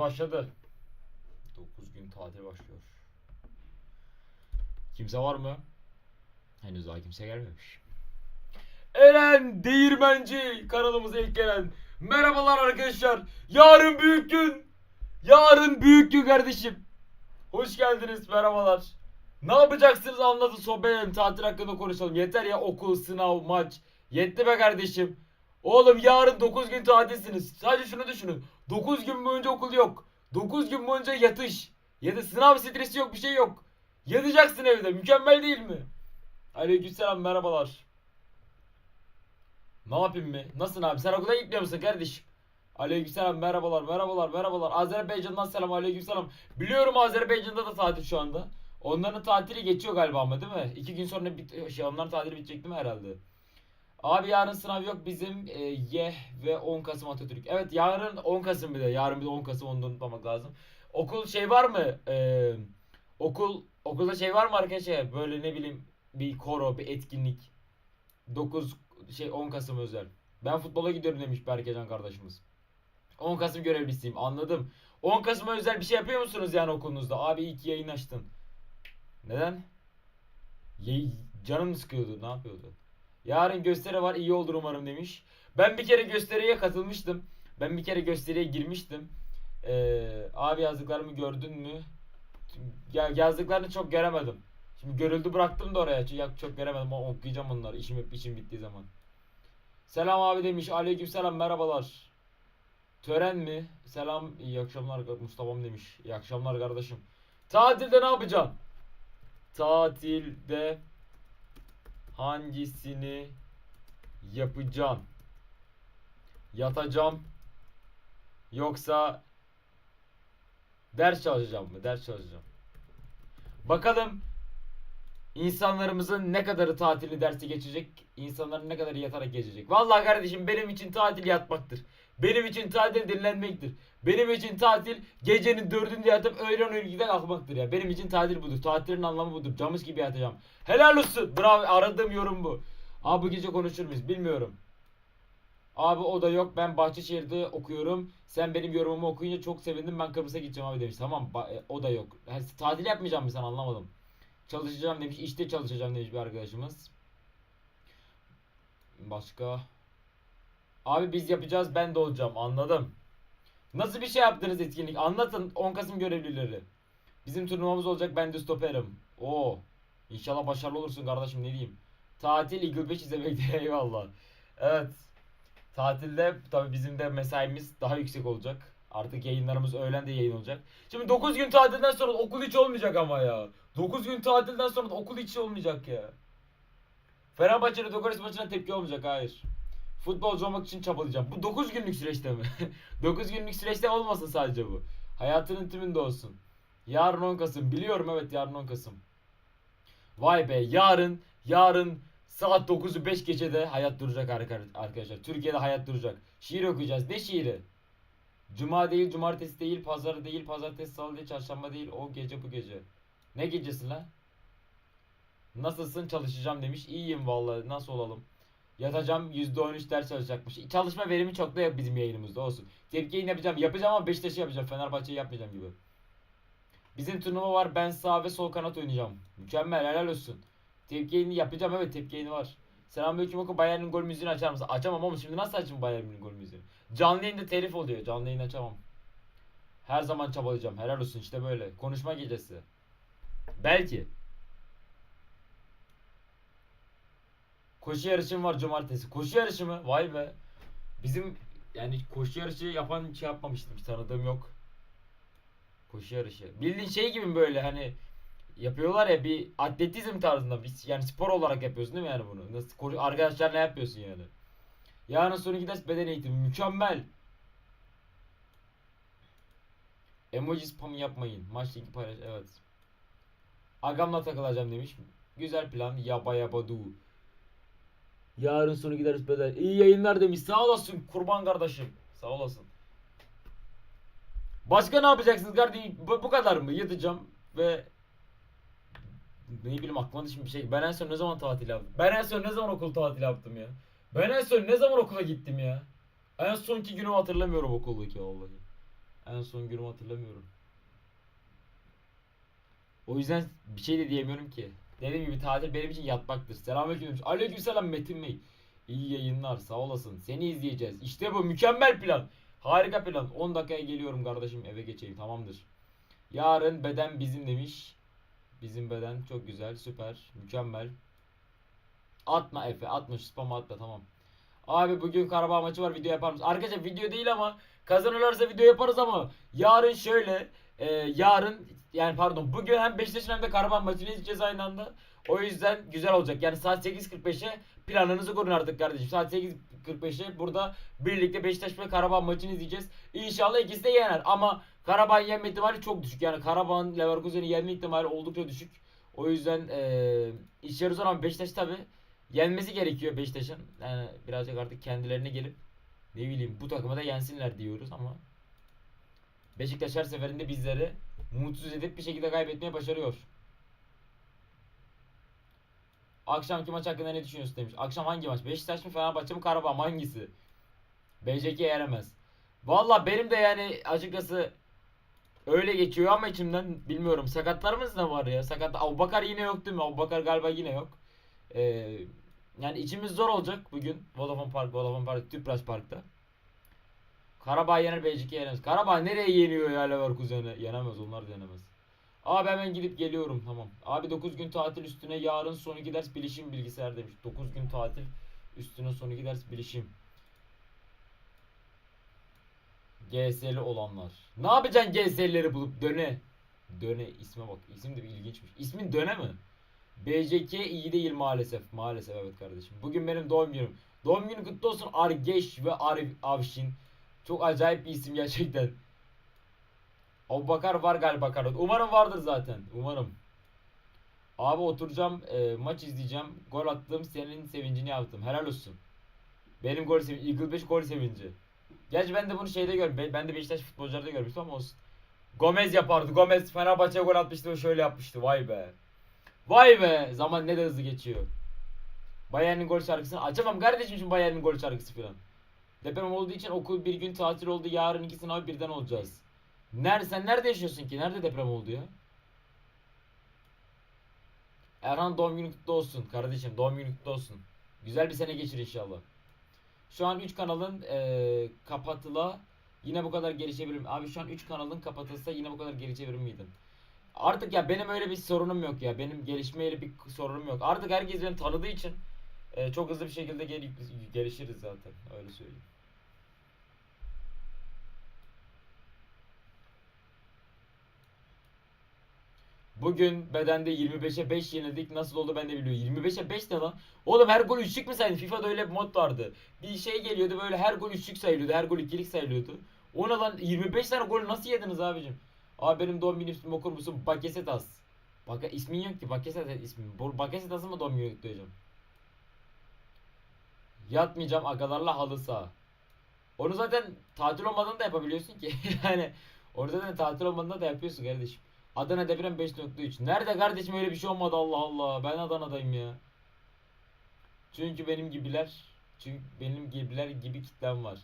başladı. 9 gün tatil başlıyor. Kimse var mı? Henüz daha kimse gelmemiş. Eren Değirmenci kanalımıza ilk gelen. Merhabalar arkadaşlar. Yarın büyük gün. Yarın büyük gün kardeşim. Hoş geldiniz. Merhabalar. Ne yapacaksınız anlatın sohbet edelim. Tatil hakkında konuşalım. Yeter ya okul, sınav, maç. Yetti be kardeşim. Oğlum yarın 9 gün tatilsiniz. Sadece şunu düşünün. 9 gün boyunca okul yok. 9 gün boyunca yatış. Ya da sınav stresi yok bir şey yok. Yatacaksın evde. Mükemmel değil mi? Aleykümselam merhabalar. Ne yapayım mı? Nasılsın abi? Sen okula gitmiyor musun kardeşim? Aleykümselam merhabalar merhabalar merhabalar. Azerbaycan'dan selam aleykümselam. Biliyorum Azerbaycan'da da tatil şu anda. Onların tatili geçiyor galiba ama değil mi? İki gün sonra bit şey onların tatili bitecek değil mi herhalde? Abi yarın sınav yok bizim e, YEH ve 10 Kasım Atatürk. Evet yarın 10 Kasım bir de. Yarın bir de 10 Kasım onu unutmamak lazım. Okul şey var mı? Ee, okul okulda şey var mı arkadaşlar? Böyle ne bileyim bir koro, bir etkinlik. 9 şey 10 Kasım özel. Ben futbola gidiyorum demiş Berkecan kardeşimiz. 10 Kasım görevlisiyim anladım. 10 Kasım'a özel bir şey yapıyor musunuz yani okulunuzda? Abi ilk yayın açtın. Neden? Ye canım sıkıyordu? Ne yapıyordu? Yarın gösteri var iyi olur umarım demiş. Ben bir kere gösteriye katılmıştım. Ben bir kere gösteriye girmiştim. Ee, abi yazdıklarımı gördün mü? Ya yazdıklarını çok göremedim. Şimdi görüldü bıraktım da oraya. Çok, çok göremedim. ama Okuyacağım onları işim, işim bittiği zaman. Selam abi demiş. Aleyküm selam merhabalar. Tören mi? Selam iyi akşamlar Mustafa'm demiş. İyi akşamlar kardeşim. Tatilde ne yapacaksın? Tatilde hangisini yapacağım? Yatacağım yoksa ders çalışacağım mı? Ders çalışacağım. Bakalım insanlarımızın ne kadarı tatili dersi geçecek, insanların ne kadarı yatarak geçecek. Vallahi kardeşim benim için tatil yatmaktır. Benim için tatil dinlenmektir. Benim için tatil gecenin dördünde yatıp öğlen 12'de kalkmaktır ya. Benim için tatil budur. Tatilin anlamı budur. Camış gibi yatacağım. Helal olsun. Bravo. Aradığım yorum bu. Abi bu gece konuşur muyuz? Bilmiyorum. Abi o da yok. Ben Bahçeşehir'de okuyorum. Sen benim yorumumu okuyunca çok sevindim. Ben Kıbrıs'a gideceğim abi demiş. Tamam e, o da yok. Ha, tatil yapmayacağım mı sen anlamadım. Çalışacağım demiş. İşte çalışacağım demiş bir arkadaşımız. Başka. Abi biz yapacağız ben de olacağım anladım. Nasıl bir şey yaptınız etkinlik? Anlatın 10 Kasım görevlileri. Bizim turnuvamız olacak ben de stoperim. Oo. İnşallah başarılı olursun kardeşim ne diyeyim. Tatil Eagle 5 izlemekte eyvallah. Evet. Tatilde tabi bizim de mesaimiz daha yüksek olacak. Artık yayınlarımız öğlen de yayın olacak. Şimdi 9 gün tatilden sonra okul hiç olmayacak ama ya. 9 gün tatilden sonra okul hiç olmayacak ya. Fenerbahçe'de Dogoris maçına tepki olmayacak hayır. Futbolcu olmak için çabalayacağım. Bu 9 günlük süreçte mi? 9 günlük süreçte olmasın sadece bu. Hayatının tümünde olsun. Yarın 10 Kasım. Biliyorum evet yarın 10 Kasım. Vay be yarın yarın saat 9'u 5 gecede hayat duracak arka- arkadaşlar. Türkiye'de hayat duracak. Şiir okuyacağız. Ne şiiri? Cuma değil, cumartesi değil, pazar değil, pazartesi, salı değil, çarşamba değil. O gece bu gece. Ne gecesi lan? Nasılsın? Çalışacağım demiş. İyiyim vallahi. Nasıl olalım? Yatacağım %13 ders çalışacakmış. Çalışma verimi çok da yok bizim yayınımızda olsun. Tepki yayın yapacağım. Yapacağım ama Beşiktaş'ı yapacağım. Fenerbahçe'yi yapmayacağım gibi. Bizim turnuva var. Ben sağ ve sol kanat oynayacağım. Mükemmel helal olsun. Tepki yayını yapacağım evet tepki yayını var. Selamünaleyküm oku Bayern'in gol müziğini açar mısın? Açamam ama şimdi nasıl açayım Bayern'in gol müziğini? Canlı yayında telif oluyor. Canlı yayın açamam. Her zaman çabalayacağım. Helal olsun işte böyle. Konuşma gecesi. Belki. Koşu yarışım var cumartesi. Koşu yarışı mı? Vay be. Bizim yani koşu yarışı yapan hiç yapmamıştım. Hiç tanıdığım yok. Koşu yarışı. Bildiğin şey gibi böyle hani yapıyorlar ya bir atletizm tarzında bir, yani spor olarak yapıyorsun değil mi yani bunu? Nasıl ko- arkadaşlarla yapıyorsun yani. Yarın sonraki ders beden eğitimi mükemmel. Emoji spam yapmayın. Maç linki paylaş evet. Agamla takılacağım demiş. Güzel plan. Yaba yaba du. Yarın sonu gideriz beden. İyi yayınlar demiş. Sağ olasın kurban kardeşim. Sağ olasın. Başka ne yapacaksınız kardeşim? Bu, bu kadar mı? Yatacağım ve ne bileyim aklıma şimdi bir şey. Ben en son ne zaman tatil yaptım? Ben en son ne zaman okul tatil yaptım ya? Ben en son ne zaman okula gittim ya? En sonki günümü hatırlamıyorum okuldaki vallahi. En son günümü hatırlamıyorum. O yüzden bir şey de diyemiyorum ki. Dediğim gibi tatil benim için yatmaktır. Selamünaleyküm demiş. Aleykümselam Metin Bey. İyi yayınlar sağ olasın. Seni izleyeceğiz. İşte bu mükemmel plan. Harika plan. 10 dakikaya geliyorum kardeşim eve geçeyim tamamdır. Yarın beden bizim demiş. Bizim beden çok güzel süper mükemmel. Atma Efe atma şu spamı atma tamam. Abi bugün Karabağ maçı var video yapar mısın? Arkadaşlar video değil ama kazanırlarsa video yaparız ama yarın şöyle e, yarın yani pardon bugün hem Beşiktaş'ın hem de Karabağ maçını izleyeceğiz aynı anda. O yüzden güzel olacak. Yani saat 8.45'e planlarınızı kurun artık kardeşim. Saat 8.45'e burada birlikte Beşiktaş ve Karabağ maçını izleyeceğiz. İnşallah ikisi de yener ama Karabağ'ın yenme ihtimali çok düşük. Yani Karabağ'ın Leverkusen'i yenme ihtimali oldukça düşük. O yüzden eee işleri zor ama Beşiktaş tabi yenmesi gerekiyor Beşiktaş'ın. Yani birazcık artık kendilerine gelip ne bileyim bu takımı da yensinler diyoruz ama Beşiktaş her seferinde bizleri mutsuz edip bir şekilde kaybetmeye başarıyor. Akşamki maç hakkında ne düşünüyorsun demiş. Akşam hangi maç? Beşiktaş mı Fenerbahçe mi Karabağ mı hangisi? BCK yenemez. Valla benim de yani açıkçası öyle geçiyor ama içimden bilmiyorum. Sakatlarımız da var ya. Sakat Abubakar yine yok değil mi? Abubakar galiba yine yok. Ee, yani içimiz zor olacak bugün. Vodafone Park, Vodafone Park, Tüpraş Park'ta. Karabağ yener, BCK yenemez. Karabağ nereye yeniyor ya Leverkusen'i? Yenemez, onlar da yenemez. Abi hemen gidip geliyorum tamam. Abi 9 gün tatil üstüne yarın son 2 ders bilişim bilgisayar demiş. 9 gün tatil üstüne son 2 ders bilişim. GS'li olanlar. Ne yapacaksın GS'lileri bulup döne? Döne isme bak. İsim de bir ilginçmiş. İsmin döne mi? BCK iyi değil maalesef. Maalesef evet kardeşim. Bugün benim doğum günüm. Doğum günü kutlu olsun Argeş ve Arif Avşin. Çok acayip bir isim gerçekten. Abubakar var galiba kadroda. Umarım vardır zaten. Umarım. Abi oturacağım e, maç izleyeceğim. Gol attım senin sevincini yaptım. Helal olsun. Benim gol sevinci. Eagle 5 gol sevinci. Gerçi ben de bunu şeyde gördüm. Ben de Beşiktaş futbolcularda görmüştüm ama olsun. Gomez yapardı. Gomez Fenerbahçe'ye gol atmıştı ve şöyle yapmıştı. Vay be. Vay be. Zaman ne de hızlı geçiyor. Bayern'in gol şarkısını açamam kardeşim şimdi Bayern'in gol şarkısı falan. Deprem olduğu için okul bir gün tatil oldu. Yarın iki sınav birden olacağız. Nerede sen nerede yaşıyorsun ki? Nerede deprem oldu ya? Erhan doğum günü kutlu olsun kardeşim. Doğum günü kutlu olsun. Güzel bir sene geçir inşallah. Şu an 3 kanalın eee kapatıla yine bu kadar gelişebilir mi? Abi şu an 3 kanalın kapatılsa yine bu kadar gelişebilir miydin? Artık ya benim öyle bir sorunum yok ya. Benim gelişmeyle bir sorunum yok. Artık herkes beni tanıdığı için eee, çok hızlı bir şekilde gel- gelişiriz zaten. Öyle söyleyeyim. Bugün bedende 25'e 5 yenildik. Nasıl oldu ben de biliyorum. 25'e 5 ne lan? Oğlum her gol üçlük mü sayıldı? FIFA'da öyle bir mod vardı. Bir şey geliyordu böyle her gol üçlük sayılıyordu. Her gol ikilik sayılıyordu. O ne lan? 25 tane gol nasıl yediniz abicim? Abi benim doğum günüm ismimi okur musun? Bakesetas. Bak ismin yok ki. Bakesetas ismim. Bakesetas'ı mı doğum günü kutlayacağım? Yatmayacağım agalarla halı saha. Onu zaten tatil olmadan da yapabiliyorsun ki. yani onu zaten tatil olmadan da yapıyorsun kardeşim. Adana deprem 5.3. Nerede kardeşim öyle bir şey olmadı Allah Allah. Ben Adana'dayım ya. Çünkü benim gibiler çünkü benim gibiler gibi kitlem var.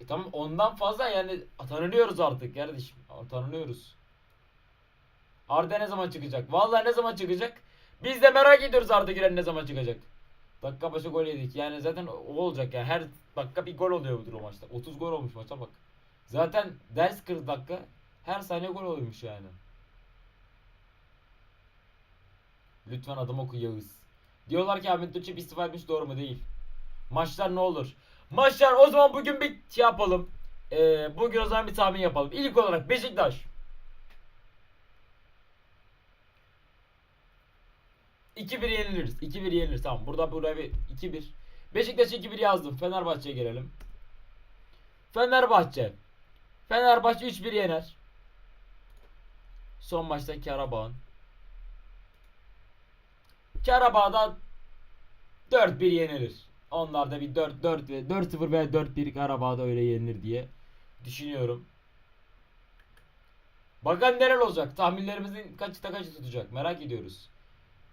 E, tamam ondan fazla yani tanınıyoruz artık kardeşim. Tanınıyoruz. Arda ne zaman çıkacak? Vallahi ne zaman çıkacak? Biz de merak ediyoruz Arda Güler ne zaman çıkacak. Dakika başı gol yedik. Yani zaten o olacak yani. Her dakika bir gol oluyor bu maçta. 30 gol olmuş maça bak. Zaten ders 40 dakika. Her saniye gol oluyormuş yani. Lütfen adım oku Yağız. Diyorlar ki Ahmet Türkçe istifa etmiş doğru mu değil. Maçlar ne olur? Maçlar o zaman bugün bir şey yapalım. Ee, bugün o zaman bir tahmin yapalım. İlk olarak Beşiktaş. 2-1 yeniliriz. 2-1 yeniliriz. Tamam. Burada buraya bir 2-1. Beşiktaş 2-1 yazdım. Fenerbahçe'ye gelelim. Fenerbahçe. Fenerbahçe 3-1 yener. Son maçta Karabağ'ın. Karabağ'da 4-1 yenilir. Onlar da bir 4 4 ve 4-0 veya 4-1 Karabağ'da öyle yenilir diye düşünüyorum. Bakalım neler olacak? Tahminlerimizin kaçta kaçı tutacak? Merak ediyoruz.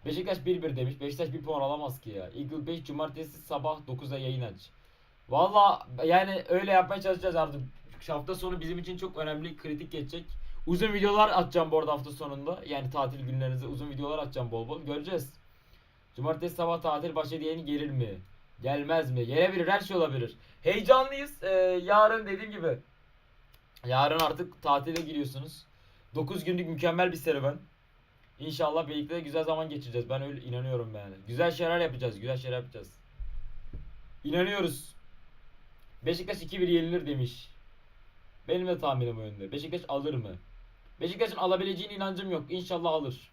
Beşiktaş 1-1 demiş. Beşiktaş 1 puan alamaz ki ya. Eagle 5 cumartesi sabah 9'da yayın aç. Valla yani öyle yapmaya çalışacağız artık. Hafta sonu bizim için çok önemli, kritik geçecek. Uzun videolar atacağım bu arada hafta sonunda. Yani tatil günlerinize uzun videolar atacağım bol bol. Göreceğiz. Cumartesi sabah tatil başladı yeni gelir mi? Gelmez mi? Gelebilir, her şey olabilir. Heyecanlıyız. Ee, yarın dediğim gibi. Yarın artık tatile giriyorsunuz. 9 günlük mükemmel bir serüven. İnşallah birlikte güzel zaman geçireceğiz. Ben öyle inanıyorum yani. Güzel şeyler yapacağız. Güzel şeyler yapacağız. İnanıyoruz. Beşiktaş 2-1 yenilir demiş. Benim de tahminim o yönde. Beşiktaş alır mı? Beşiktaş'ın alabileceğine inancım yok. İnşallah alır.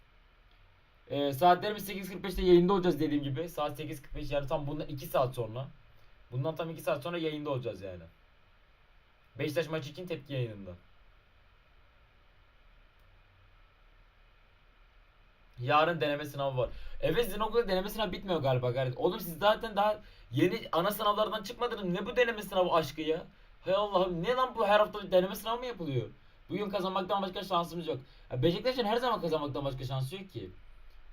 Ee, saatlerimiz 8.45'te yayında olacağız dediğim gibi. Saat 8.45 yani tam bundan 2 saat sonra. Bundan tam 2 saat sonra yayında olacağız yani. Beşiktaş maçı için tepki yayınında. Yarın deneme sınavı var. Evet sizin okulda deneme sınavı bitmiyor galiba gayret. Oğlum siz zaten daha yeni ana sınavlardan çıkmadınız. Ne bu deneme sınavı aşkı ya? Hay Allah'ım ne lan bu her hafta deneme sınavı mı yapılıyor? Bugün kazanmaktan başka şansımız yok. Beşiktaş'ın her zaman kazanmaktan başka şansı yok ki.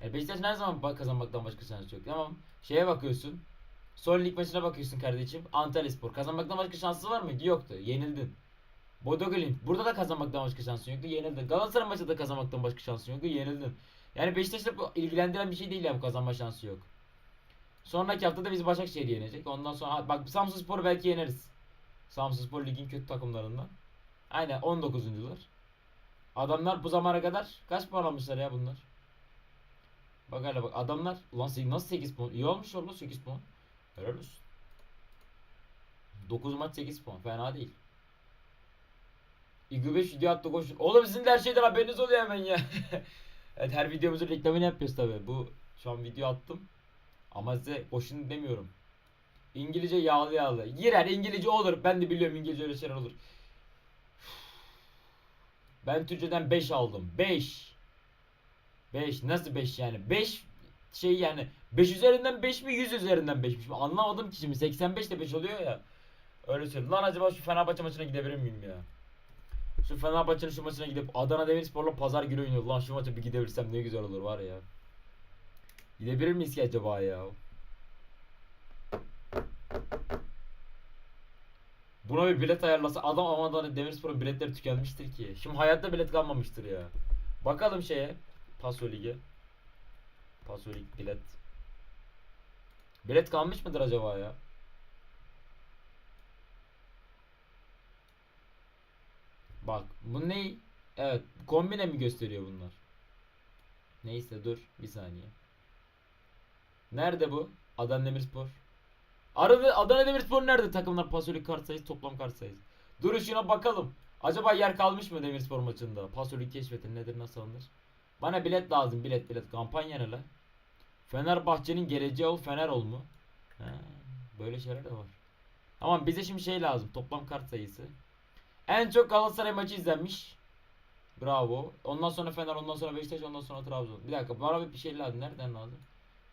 Ya Beşiktaş'ın her zaman kazanmaktan başka şansı yok. Tamam. Şeye bakıyorsun. Son lig maçına bakıyorsun kardeşim. Antalyaspor. Kazanmaktan başka şansı var mıydı? Yoktu. Yenildin. Bodo Glimt. Burada da kazanmaktan başka şansın yoktu. Yenildin. Galatasaray maçında da kazanmaktan başka şansın yoktu. Yenildin. Yani Beşiktaş'la bu ilgilendiren bir şey değil ya bu kazanma şansı yok. Sonraki hafta da biz Başakşehir'i yenecek. Ondan sonra bak Samsunspor'u belki yeneriz. Samsunspor ligin kötü takımlarından. Aynen 19'uncular. Adamlar bu zamana kadar kaç puan almışlar ya bunlar? Bak hele bak adamlar ulan nasıl 8 puan? İyi olmuş orada 8 puan. Helal olsun. 9 maç 8 puan fena değil. İgü 5 video attı koşun. Oğlum sizin de her şeyden haberiniz oluyor hemen ya. evet her videomuzun reklamını yapıyoruz tabi. Bu şu an video attım. Ama size boşun demiyorum. İngilizce yağlı yağlı. Girer İngilizce olur. Ben de biliyorum İngilizce öyle şeyler olur. Ben Türkçeden 5 aldım. 5. 5 nasıl 5 yani? 5 şey yani 5 üzerinden 5 mi 100 üzerinden 5 mi? Anlamadım ki şimdi 85 de 5 oluyor ya. Öyle söyleyeyim. Lan acaba şu Fenerbahçe maçına gidebilir miyim ya? Şu Fenerbahçe'nin şu maçına gidip Adana Demirspor'la pazar günü oynuyor. Lan şu maça bir gidebilsem ne güzel olur var ya. Gidebilir miyiz ki acaba ya? Buna bir bilet ayarlasa adam Adana Demirspor'un biletleri tükenmiştir ki. Şimdi hayatta bilet kalmamıştır ya. Bakalım şeye. Paso Lig'e. Paso Lig bilet. Bilet kalmış mıdır acaba ya? Bak bu ne? Evet kombine mi gösteriyor bunlar? Neyse dur bir saniye. Nerede bu? Adana Demirspor. Arada Adana Demirspor nerede takımlar pasolik kart sayısı toplam kart sayısı. Dur şuna bakalım. Acaba yer kalmış mı Demirspor maçında? Pasolik keşfetin nedir nasıl alınır? Bana bilet lazım bilet bilet kampanya ne la? Fenerbahçe'nin geleceği ol Fener ol mu? He, böyle şeyler de var. Tamam bize şimdi şey lazım toplam kart sayısı. En çok Galatasaray maçı izlenmiş. Bravo. Ondan sonra Fener, ondan sonra Beşiktaş, ondan sonra Trabzon. Bir dakika bana bir şey lazım. Nereden lazım?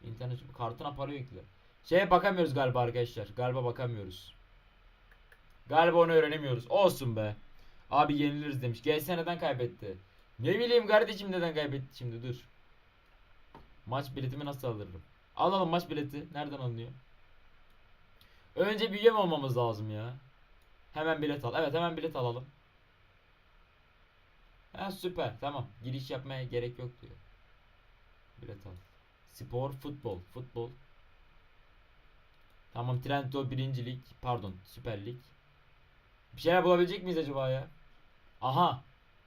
İnternet kartına para yükle. Şeye bakamıyoruz galiba arkadaşlar. Galiba bakamıyoruz. Galiba onu öğrenemiyoruz. Olsun be. Abi yeniliriz demiş. Gelse neden kaybetti? Ne bileyim kardeşim neden kaybetti şimdi dur. Maç biletimi nasıl alırım? Alalım maç bileti. Nereden alınıyor? Önce bir üye mi olmamız lazım ya? Hemen bilet al. Evet hemen bilet alalım. Ha süper tamam. Giriş yapmaya gerek yok diyor. Bilet al. Spor, futbol, futbol. Tamam Trendyol birinci lig. Pardon Süper Lig. Bir şeyler bulabilecek miyiz acaba ya? Aha.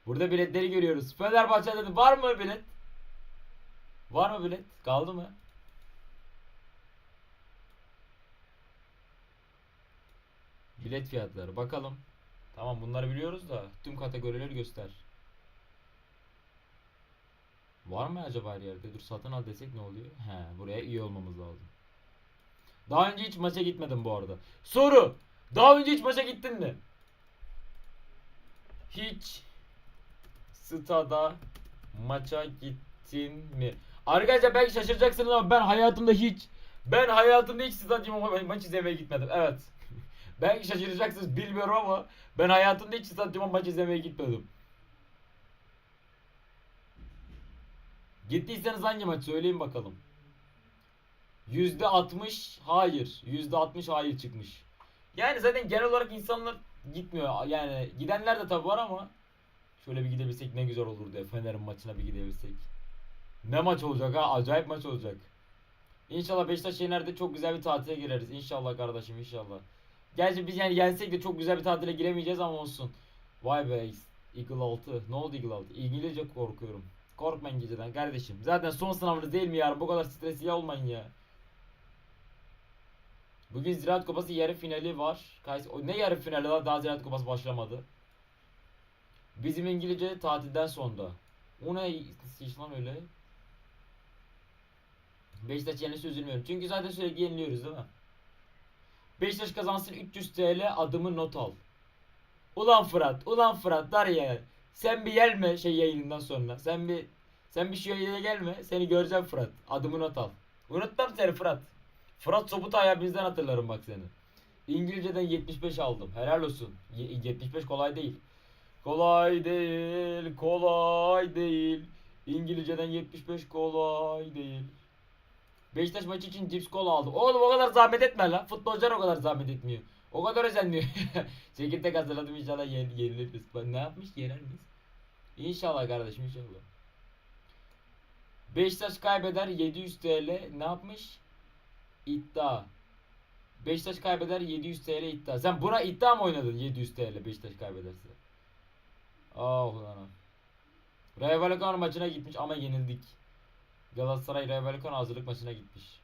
Burada biletleri görüyoruz. Fenerbahçe'de de var mı bilet? Var mı bilet? Kaldı mı? Bilet fiyatları bakalım. Tamam bunları biliyoruz da tüm kategorileri göster. Var mı acaba her yerde? Dur satın al desek ne oluyor? He buraya üye olmamız lazım. Daha önce hiç maça gitmedim bu arada. Soru. Daha önce hiç maça gittin mi? Hiç stada maça gittin mi? Arkadaşlar belki şaşıracaksınız ama ben hayatımda hiç ben hayatımda hiç stadyuma ma- maç izlemeye gitmedim. Evet. belki şaşıracaksınız bilmiyorum ama ben hayatımda hiç stadyuma maç izlemeye gitmedim. Gittiyseniz hangi maç söyleyin bakalım. %60 hayır. %60 hayır çıkmış. Yani zaten genel olarak insanlar gitmiyor. Yani gidenler de tabi var ama şöyle bir gidebilsek ne güzel olurdu ya. Fener'in maçına bir gidebilsek. Ne maç olacak ha? Acayip maç olacak. İnşallah Beşiktaş Yener'de çok güzel bir tatile gireriz. İnşallah kardeşim inşallah. Gerçi biz yani yensek de çok güzel bir tatile giremeyeceğiz ama olsun. Vay be Eagle 6. Ne oldu Eagle 6? İngilizce korkuyorum. Korkmayın geceden kardeşim. Zaten son sınavınız değil mi yarın? Bu kadar stresli olmayın ya. Bugün Ziraat Kupası yarı finali var. Kays o ne yarı finali lan? Daha Ziraat Kupası başlamadı. Bizim İngilizce tatilden sonra. O ne iş lan öyle? Beşiktaş yenilirse üzülmüyorum. Çünkü zaten sürekli yeniliyoruz değil mi? Beşiktaş kazansın 300 TL adımı not al. Ulan Fırat, ulan Fırat dar ya. Sen bir gelme şey yayınından sonra. Sen bir sen bir şu yayına gelme. Seni göreceğim Fırat. Adımı not al. Unuttum seni Fırat. Fırat Sobutay bizden hatırlarım bak seni. İngilizceden 75 aldım. Helal olsun. Ye- 75 kolay değil. Kolay değil, kolay değil. İngilizceden 75 kolay değil. Beşiktaş maçı için cips kola aldım. Oğlum o kadar zahmet etme lan. Futbolcular o kadar zahmet etmiyor. O kadar özenmiyor. Çekirdek hazırladım inşallah yen yeniliriz. Ne yapmış yener miyiz? İnşallah kardeşim inşallah. Beşiktaş kaybeder 700 TL ne yapmış? İddia. Beşiktaş kaybeder 700 TL iddia. Sen buna iddia mı oynadın 700 TL Beşiktaş kaybederse? Ah ulan. Rayo Vallecano maçına gitmiş ama yenildik. Galatasaray Rayo Vallecano hazırlık maçına gitmiş.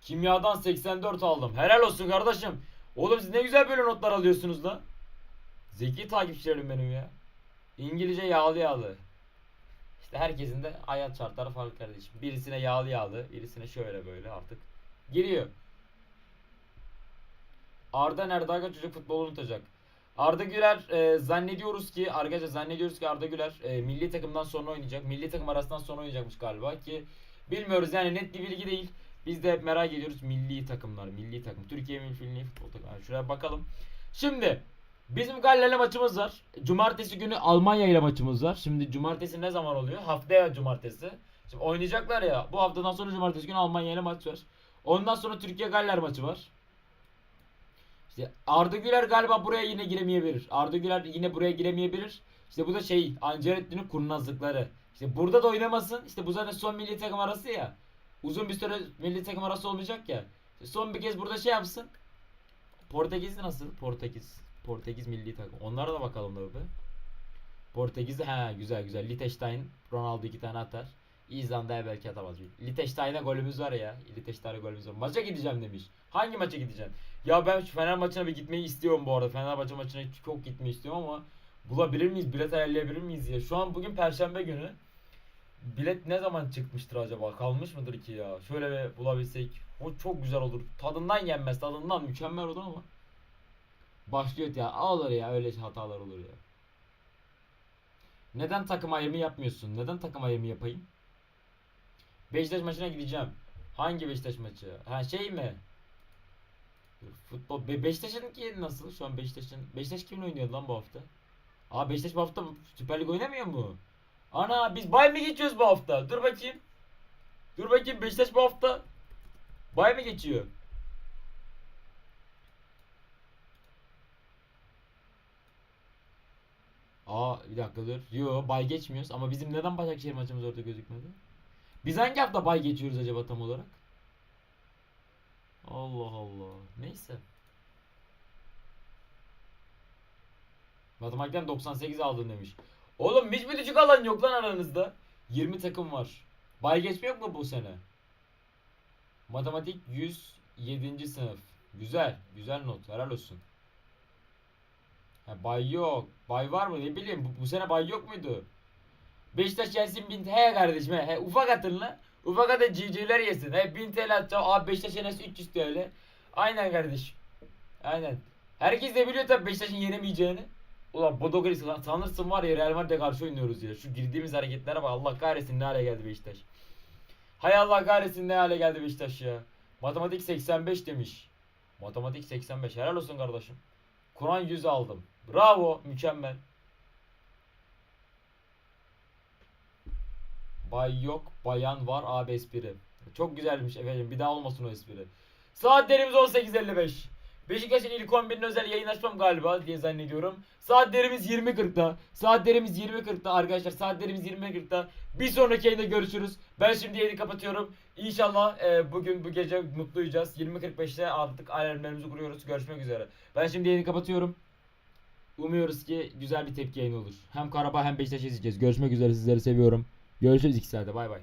Kimyadan 84 aldım. Helal olsun kardeşim. Oğlum siz ne güzel böyle notlar alıyorsunuz lan. Zeki takipçilerim benim ya. İngilizce yağlı yağlı. İşte herkesin de hayat şartları farklı kardeşim. Birisine yağlı yağlı, birisine şöyle böyle artık. Giriyor. Arda nerede aga çocuk futbolu unutacak. Arda Güler e, zannediyoruz ki arkadaşlar zannediyoruz ki Arda Güler e, milli takımdan sonra oynayacak. Milli takım arasından sonra oynayacakmış galiba ki bilmiyoruz yani net bir bilgi değil. Biz de hep merak ediyoruz milli takımlar, milli takım. Türkiye milli futbol takımı. Yani şuraya bakalım. Şimdi bizim Galler'le maçımız var. Cumartesi günü Almanya ile maçımız var. Şimdi cumartesi ne zaman oluyor? Haftaya cumartesi. Şimdi oynayacaklar ya. Bu haftadan sonra cumartesi günü Almanya ile maç var. Ondan sonra Türkiye Galler maçı var. İşte Arda Güler galiba buraya yine giremeyebilir. Arda Güler yine buraya giremeyebilir. İşte bu da şey Ancelotti'nin kurnazlıkları. İşte burada da oynamasın. İşte bu zaten son milli takım arası ya. Uzun bir süre milli takım arası olmayacak ya. İşte son bir kez burada şey yapsın. Portekiz nasıl? Portekiz. Portekiz milli takım. Onlara da bakalım da bir. Portekiz ha güzel güzel. Liechtenstein Ronaldo iki tane atar. İzlanda'ya belki atamaz. Liechtenstein'e golümüz var ya. Liechtenstein'e golümüz var. Maça gideceğim demiş. Hangi maça gideceksin? Ya ben şu Fener maçına bir gitmeyi istiyorum bu arada. Fenerbahçe maçına çok gitmeyi istiyorum ama bulabilir miyiz? Bilet ayarlayabilir miyiz ya? Şu an bugün perşembe günü. Bilet ne zaman çıkmıştır acaba? Kalmış mıdır ki ya? Şöyle bir bulabilsek. O çok güzel olur. Tadından yenmez. Tadından mükemmel olur ama. Başlıyor ya. Olur ya öyle hatalar olur ya. Neden takım ayrımı yapmıyorsun? Neden takım ayrımı yapayım? Beşiktaş maçına gideceğim. Hangi Beşiktaş maçı? Ha şey mi? Futbol Be Beşiktaş'ın ki nasıl? Şu an Beşiktaş'ın Beşiktaş kimle oynuyor lan bu hafta? Aa Beşiktaş bu hafta Süper Lig oynamıyor mu? Ana biz bay mı geçiyoruz bu hafta? Dur bakayım. Dur bakayım Beşiktaş bu hafta bay mı geçiyor? Aa bir dakika dur. Yo bay geçmiyoruz ama bizim neden Başakşehir maçımız orada gözükmedi? Biz hangi hafta bay geçiyoruz acaba tam olarak? Allah Allah. Neyse. Matematikten 98 aldın demiş. Oğlum hiç mi düşük alan yok lan aranızda? 20 takım var. Bay geçme yok mu bu sene? Matematik 107. sınıf. Güzel. Güzel not. Helal olsun. Ha, bay yok. Bay var mı? Ne bileyim. Bu, bu sene bay yok muydu? Beşiktaş gelsin bin he kardeşim he. ufak atın lan. Ufak atın civcivler yesin. He 1000 TL atacağım. Abi Beşiktaş yenesi 300 TL. Aynen kardeşim. Aynen. Herkes de biliyor tabii Beşiktaş'ın yenemeyeceğini. Ulan Bodogalis lan sanırsın var ya Real Madrid'e karşı oynuyoruz ya. Şu girdiğimiz hareketlere bak Allah kahretsin ne hale geldi Beşiktaş. Hay Allah kahretsin ne hale geldi Beşiktaş ya. Matematik 85 demiş. Matematik 85 helal olsun kardeşim. Kur'an 100 aldım. Bravo mükemmel. Bay yok bayan var abi espri. Çok güzelmiş efendim. Bir daha olmasın o espri. Saatlerimiz 18.55. Beşiktaş'ın ilk 11'in özel yayın açmam galiba diye zannediyorum. Saatlerimiz 20.40'da. Saatlerimiz 20.40'da arkadaşlar. Saatlerimiz 20.40'da. Bir sonraki yayında görüşürüz. Ben şimdi yayını kapatıyorum. İnşallah e, bugün bu gece mutlu uyuyacağız. 20.45'te artık alarmlarımızı kuruyoruz. Görüşmek üzere. Ben şimdi yayını kapatıyorum. Umuyoruz ki güzel bir tepki yayını olur. Hem Karabağ hem Beşiktaş izleyeceğiz. Görüşmek üzere sizleri seviyorum. Görüşürüz iki saate bay bay.